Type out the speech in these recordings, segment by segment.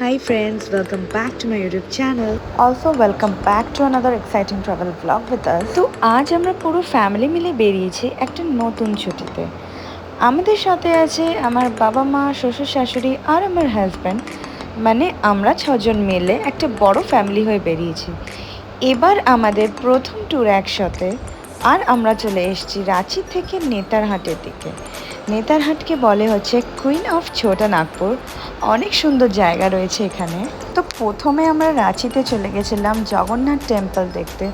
Hi friends, welcome back to my YouTube channel. Also welcome back to another exciting travel blog with us তো আজ আমরা পুরো family মিলে বেরিয়েছি একটা নতুন ছুটিতে। আমাদের সাথে আছে আমার বাবা মা শ্বশুর শাশুড়ি আর আমার হাজব্যান্ড মানে আমরা ছজন মিলে একটা বড় ফ্যামিলি হয়ে বেরিয়েছি। এবার আমাদের প্রথম ট্যুর একসাথে। আর আমরা চলে এসেছি রাঁচি থেকে নেতারহাটের দিকে। নেতারহাটকে বলে হচ্ছে কুইন অফ ছোটা নাগপুর। অনেক সুন্দর জায়গা রয়েছে এখানে। তো প্রথমে আমরা রাঁচিতে চলে গেছিলাম জগন্নাথ টেম্পল দেখতে।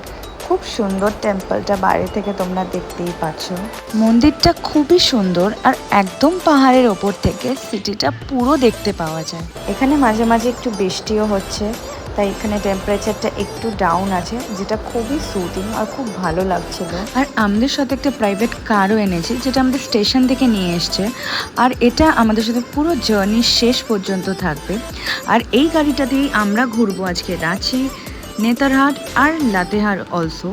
খুব সুন্দর টেম্পলটা বাইরে থেকে তোমরা দেখতেই পাচ্ছ। মন্দিরটা খুবই সুন্দর আর একদম পাহাড়ের ওপর থেকে সিটিটা পুরো দেখতে পাওয়া যায়। এখানে মাঝে মাঝে একটু বৃষ্টিও হচ্ছে। তাই এখানে টেম্পারেচারটা একটু ডাউন আছে, যেটা খুবই সুদিং আর খুব ভালো লাগছিল। আর আমাদের সাথে একটা প্রাইভেট কারও এনেছি, যেটা আমাদের স্টেশন থেকে নিয়ে এসছে। আর এটা আমাদের সাথে পুরো জার্নি শেষ পর্যন্ত থাকবে। আর এই গাড়িটা দিয়েই আমরা ঘুরবো আজকে রাঁচি, নেতারহাট আর লাতেহার অলসো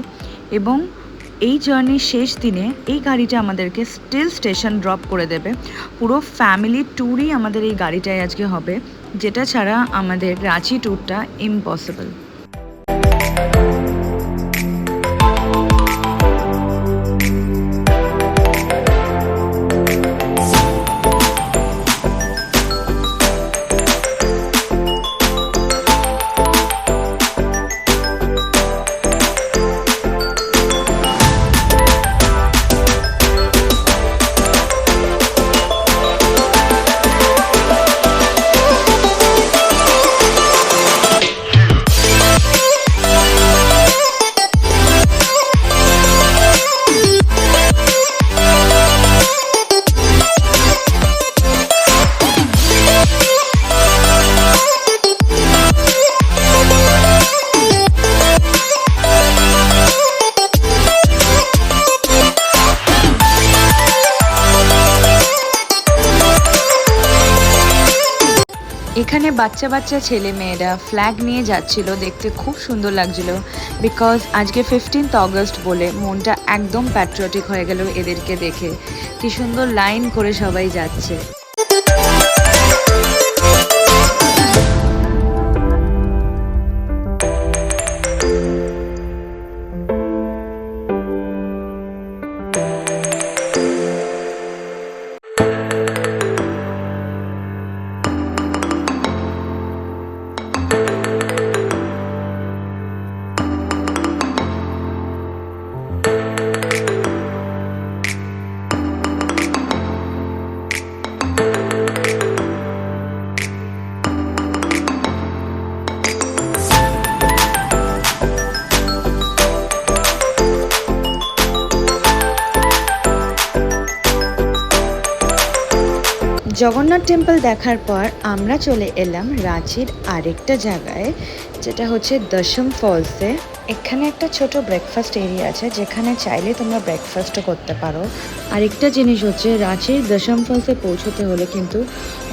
এবং এই জার্নির শেষ দিনে এই গাড়িটা আমাদেরকে স্টিল স্টেশন ড্রপ করে দেবে। পুরো ফ্যামিলি ট্যুরই আমাদের এই গাড়িটায় আজকে হবে। যেটা ছাড়া আমাদের রাঁচি ট্যুরটা ইম্পসিবল বাচ্চা বাচ্চা ছেলে মেয়েরা ফ্ল্যাগ নিয়ে যাচ্ছিল, দেখতে খুব সুন্দর লাগছিল। বিকজ আজকে ফিফটিন্থ অগস্ট বলে মনটা একদম প্যাট্রিয়টিক হয়ে গেল এদেরকে দেখে। কি সুন্দর লাইন করে সবাই যাচ্ছে। জগন্নাথ টেম্পল দেখার পর আমরা চলে এলাম রাঁচির আরেকটা জায়গায় যেটা হচ্ছে দশম ফলসে এখানে একটা ছোট ব্রেকফাস্ট এরিয়া আছে, যেখানে চাইলে তোমরা ব্রেকফাস্টও করতে পারো। আরেকটা জিনিস হচ্ছে, রাঁচির দশম ফলসে পৌঁছতে হলে কিন্তু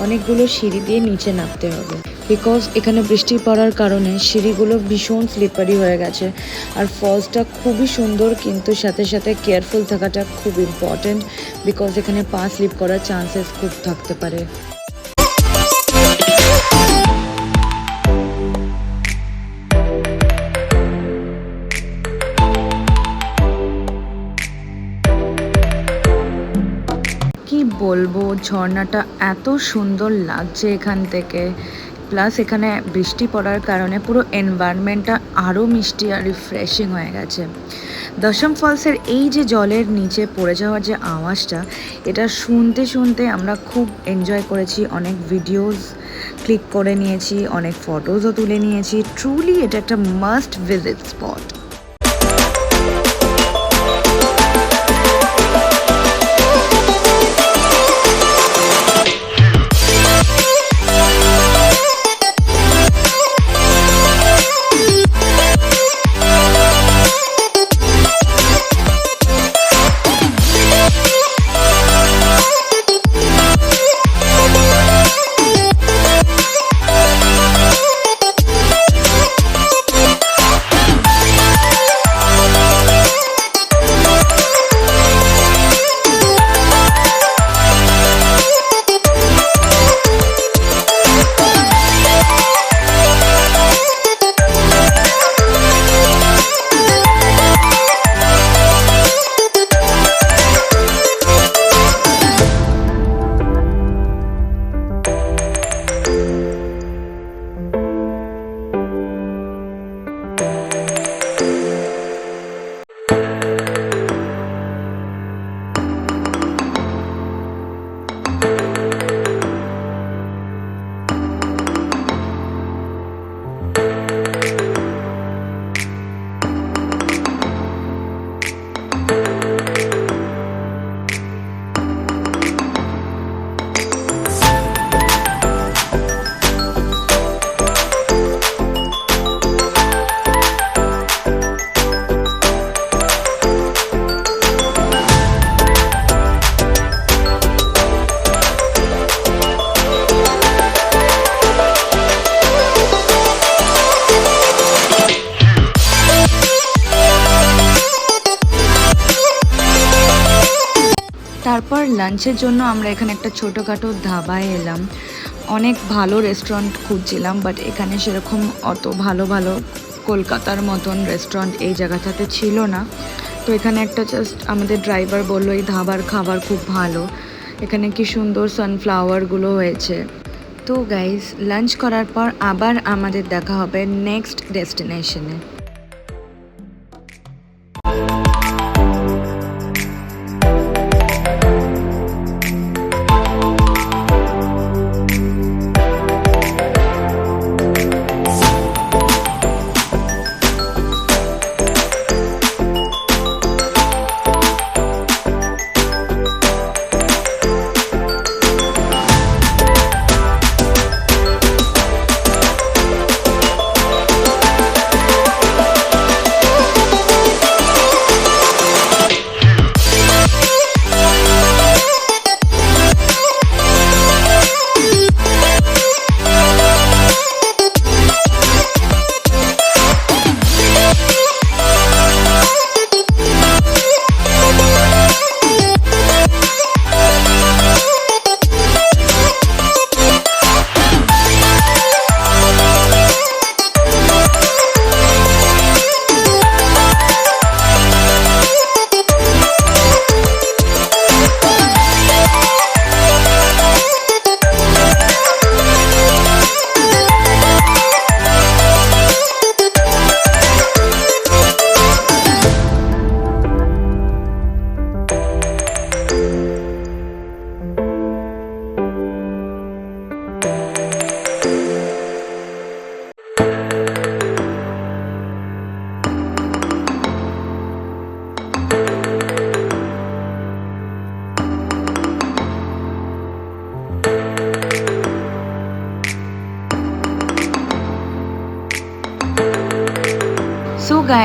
অনেকগুলো সিঁড়ি দিয়ে নিচে নামতে হবে। বিকজ এখানে বৃষ্টি পড়ার কারণে সিঁড়িগুলো ভীষণ স্লিপারি হয়ে গেছে। আর ফলসটা খুবই সুন্দর, কিন্তু সাথে সাথে কেয়ারফুল থাকাটা খুব ইম্পর্ট্যান্ট বিকজ এখানে পা স্লিপ করার চান্সেস খুব থাকতে পারে। বলব, ঝর্ণাটা এত সুন্দর লাগছে এখান থেকে। প্লাস এখানে বৃষ্টি পড়ার কারণে পুরো এনভায়রনমেন্টটা আরও মিষ্টি আর রিফ্রেশিং হয়ে গেছে। দশম ফলসের এই যে জলের নিচে পড়ে যাওয়ার যে আওয়াজটা, এটা শুনতে শুনতে আমরা খুব এনজয় করেছি। অনেক ভিডিওস ক্লিক করে নিয়েছি, অনেক ফটোজও তুলে নিয়েছি। ট্রুলি এটা একটা মাস্ট ভিজিট স্পট লাঞ্চের জন্য আমরা এখানে একটা ছোটোখাটো ধাবায় এলাম। অনেক ভালো রেস্টুরেন্ট খুঁজছিলাম বাট এখানে সেরকম অত ভালো ভালো কলকাতার মতন রেস্টুরেন্ট এই জায়গাটাতে ছিল না। তো এখানে একটা জাস্ট আমাদের ড্রাইভার বলল, এই ধাবার খাবার খুব ভালো। এখানে কি সুন্দর সানফ্লাওয়ারগুলো হয়েছে। তো গাইজ লাঞ্চ করার পর আবার আমাদের দেখা হবে নেক্সট ডেস্টিনেশনে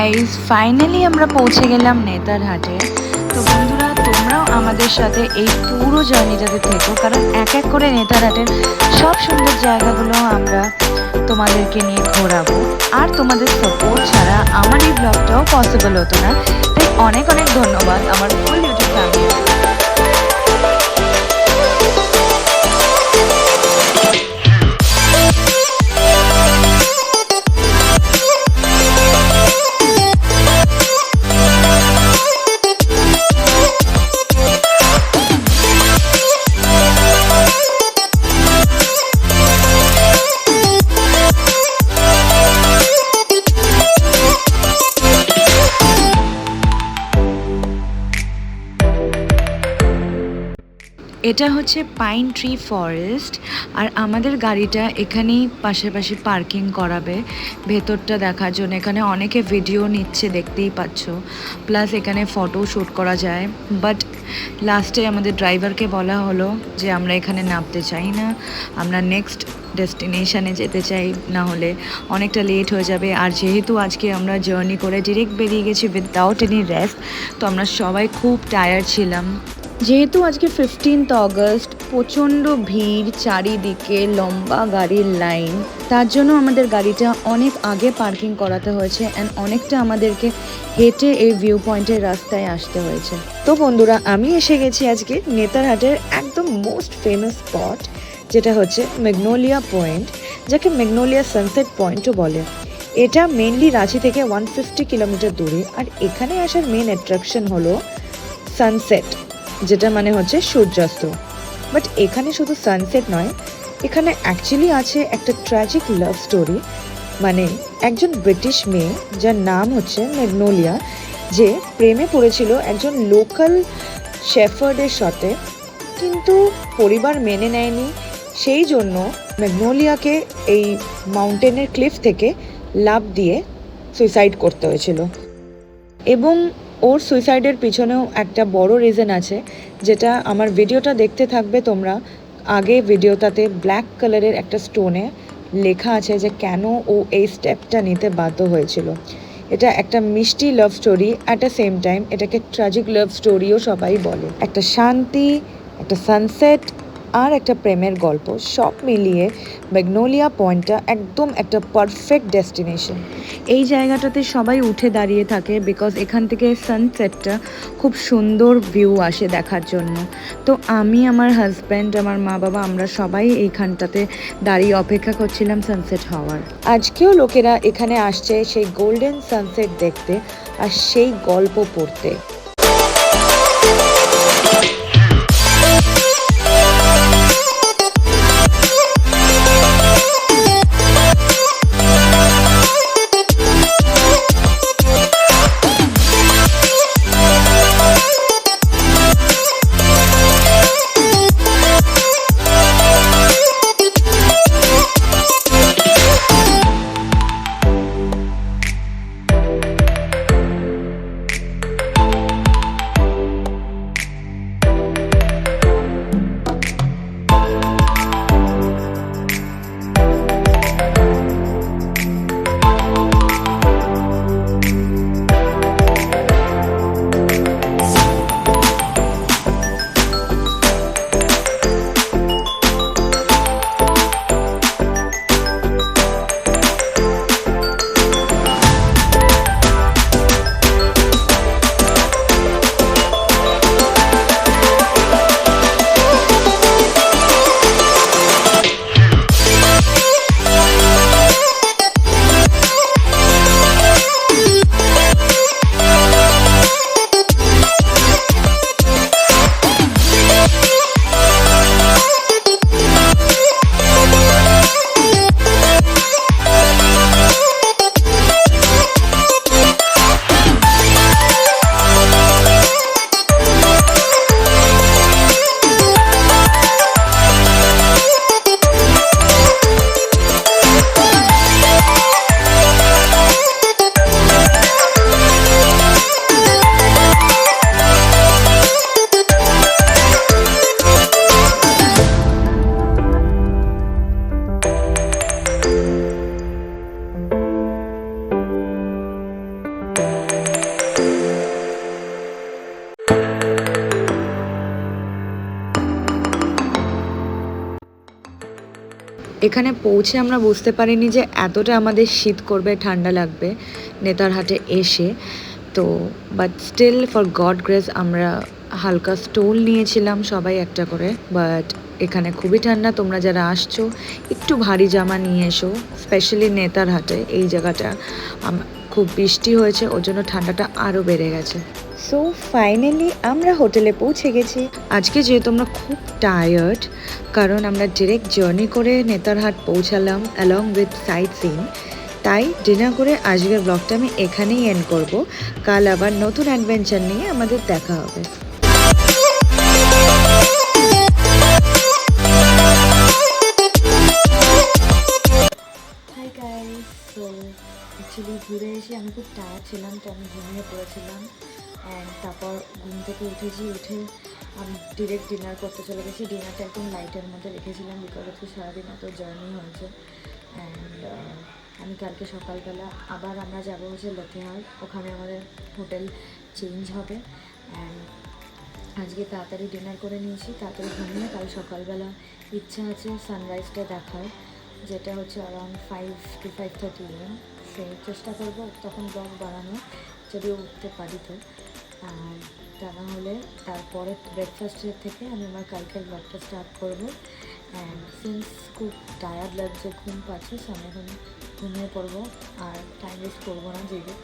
গাইজ ফাইনালি আমরা পৌঁছে গেলাম নেতারহাটে তো বন্ধুরা, তোমরাও আমাদের সাথে এই পুরো জার্নিটাতে থেকো, কারণ এক এক করে নেতারহাটের সব সুন্দর জায়গাগুলো আমরা তোমাদেরকে নিয়ে ঘোরাবো। আর তোমাদের সাপোর্ট ছাড়া আমার এই ব্লগটাও পসিবল হতো না। তাই অনেক অনেক ধন্যবাদ আমার ফুল ইউটিউব ফ্যামিলি এটা হচ্ছে পাইন ট্রি ফরেস্ট আর আমাদের গাড়িটা এখানেই পাশাপাশি পার্কিং করাবে। ভেতরটা দেখার জন্য। এখানে অনেকে ভিডিও নিচ্ছে, দেখতেই পাচ্ছ। প্লাস এখানে ফটো শ্যুট করা যায়। বাট লাস্টে আমাদের ড্রাইভারকে বলা হলো যে, আমরা এখানে নামতে চাই না। আমরা নেক্সট ডেস্টিনেশনে যেতে চাই। না হলে অনেকটা লেট হয়ে যাবে। আর যেহেতু আজকে আমরা জার্নি করে ডিরেক্ট বেরিয়ে গেছি উইদাউট এনি রেস্ট তো আমরা সবাই খুব টায়ার্ড ছিলাম। যেহেতু আজকে ফিফটিন্থ অগস্ট প্রচণ্ড ভিড় চারিদিকে লম্বা গাড়ির লাইন তার জন্য আমাদের গাড়িটা অনেক আগে পার্কিং করাতে হয়েছে অ্যান্ড অনেকটা আমাদেরকে হেঁটে এই ভিউ পয়েন্টের রাস্তায় আসতে হয়েছে। তো বন্ধুরা, আমি এসে গেছি আজকে নেতারহাটের একদম মোস্ট ফেমাস স্পট যেটা হচ্ছে মেগনোলিয়া পয়েন্ট যাকে মেগনোলিয়া সানসেট পয়েন্টও বলে। এটা মেনলি রাঁচি থেকে ওয়ান ফিফটি কিলোমিটার দূরে, আর এখানে আসার মেন অ্যাট্রাকশন হলো সানসেট যেটা মানে হচ্ছে সূর্যাস্ত। বাট এখানে শুধু সানসেট নয়, এখানে অ্যাকচুয়ালি আছে একটা ট্র্যাজিক লাভ স্টোরি মানে একজন ব্রিটিশ মেয়ে যার নাম হচ্ছে ম্যাগনোলিয়া যে প্রেমে পড়েছিল একজন লোকাল শেফার্ডের সাথে, কিন্তু পরিবার মেনে নেয়নি। সেই জন্য ম্যাগনোলিয়াকে এই মাউন্টেনের ক্লিফ থেকে লাভ দিয়ে সুইসাইড করতে হয়েছিল। এবং ওর সুইসাইডের পিছনেও একটা বড় রিজন আছে, যেটা আমার ভিডিওটা দেখতে থাকবে তোমরা। আগে ভিডিওটাতে ব্ল্যাক কালারের একটা স্টোনে লেখা আছে যে কেন ও এই স্টেপটা নিতে বাধ্য হয়েছিল। এটা একটা মিষ্টি love story at the same time এটাকে ট্র্যাজিক লাভ স্টোরিও সবাই বলে। একটা শান্তি, একটা সানসেট আর একটা প্রেমের গল্প সব মিলিয়ে ম্যাগনোলিয়া পয়েন্টটা একদম একটা পারফেক্ট ডেস্টিনেশন এই জায়গাটাতে সবাই উঠে দাঁড়িয়ে থাকে বিকজ এখান থেকে সানসেটটা খুব সুন্দর ভিউ আসে দেখার জন্য। তো আমি আমার হাজব্যান্ড আমার মা বাবা আমরা সবাই এইখানটাতে দাঁড়িয়ে অপেক্ষা করছিলাম সানসেট হওয়ার। আজকেও লোকেরা এখানে আসছে সেই গোল্ডেন সানসেট দেখতে আর সেই গল্প পড়তে। এখানে পৌঁছে আমরা বুঝতে পারিনি যে এতটা আমাদের শীত করবে, ঠান্ডা লাগবে নেতারহাটে এসে। তো but still for God grace আমরা হালকা স্টোল নিয়েছিলাম সবাই একটা করে বাট এখানে খুবই ঠান্ডা। তোমরা যারা আসছো, একটু ভারী জামা নিয়ে এসো স্পেশালি নেতারহাটে এই জায়গাটা। খুব বৃষ্টি হয়েছে ওর জন্য ঠান্ডাটা আরও বেড়ে গেছে। সো ফাইনালি আমরা হোটেলে পৌঁছে গেছি। আজকে যেহেতু আমরা খুব টায়ার্ড কারণ আমরা ডিরেক্ট জার্নি করে নেতারহাট পৌঁছালাম অ্যালং উইথ সাইট সিন তাই ডিনার করে আজকের ব্লগটা আমি এখানেই এন্ড করব। কাল আবার নতুন অ্যাডভেঞ্চার নিয়ে আমাদের দেখা হবে। এসে আমি খুব টায়ার্ড ছিলাম, তো আমি ঘুমিয়ে পড়েছিলাম। অ্যান্ড তারপর ঘুম থেকে উঠেছি উঠে আমি ডিরেক্ট ডিনার করতে চলে গেছি। ডিনারটা একদম লাইটের মধ্যে রেখেছিলাম বিকজ হচ্ছে সারাদিন এত জার্নি হয়েছে। অ্যান্ড আমি কালকে সকালবেলা আবার আমরা যাব হচ্ছে লতিহাল ওখানে আমাদের হোটেল চেঞ্জ হবে। অ্যান্ড আজকে তাড়াতাড়ি ডিনার করে নিয়েছি। তাড়াতাড়ি ঘুমিয়ে কাল সকালবেলা ইচ্ছা আছে সানরাইজটা দেখার, যেটা হচ্ছে around five to five thirty AM সেই চেষ্টা করব তখন ব্লগ বাড়ানো যদিও উঠতে পারি তো। আর তা না হলে তারপরে ব্রেকফাস্টের থেকে আমি আমার কালকের ব্লগটা স্টার্ট করব। অ্যান্ড সিন্স খুব টায়ার্ড লাগছে, ঘুম পাচ্ছে সো আমি এখন ঘুমিয়ে পড়ব, আর টাইম ওয়েস্ট করব না জেগে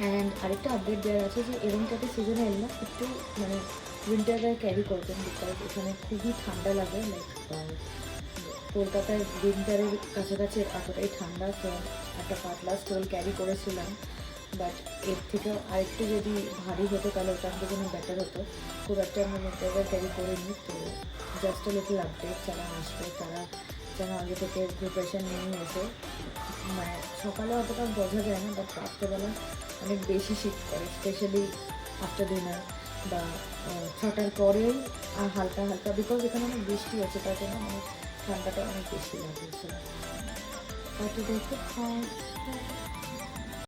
অ্যান্ড আরেকটা আপডেট দেওয়ার আছে যে এরকমটাতে সিজনে এল না, একটু মানে উইন্টারটা ক্যারি করবেন বিকজ এখানে খুবই ঠান্ডা লাগে লাইক কলকাতার উইন্টারের কাছাকাছি এতটাই ঠান্ডা তো একটা পাতলা স্টোল ক্যারি করেছিলাম বাট এর থেকে আরেকটু যদি ভারী হতো তাহলে ওটার থেকে কোনো বেটার হতো। খুব একটা আমি উইন্টারটা ক্যারি করিনি, তো জাস্ট লিটল আপডেট যারা আসবে তারা যেন আগে থেকে প্রিপারেশান নিয়ে এসে মানে সকালে অতটা বোঝা যায় না বাট রাত্রেবেলা অনেক বেশি শীত করে স্পেশালি আফটার ডিনার বা ছটার পরেও আর হালকা হালকা বিকজ এখানে অনেক বৃষ্টি আছে তার জন্য অনেক ঠান্ডাটা অনেক বেশি লাগছে হয়তো দেখতে হয়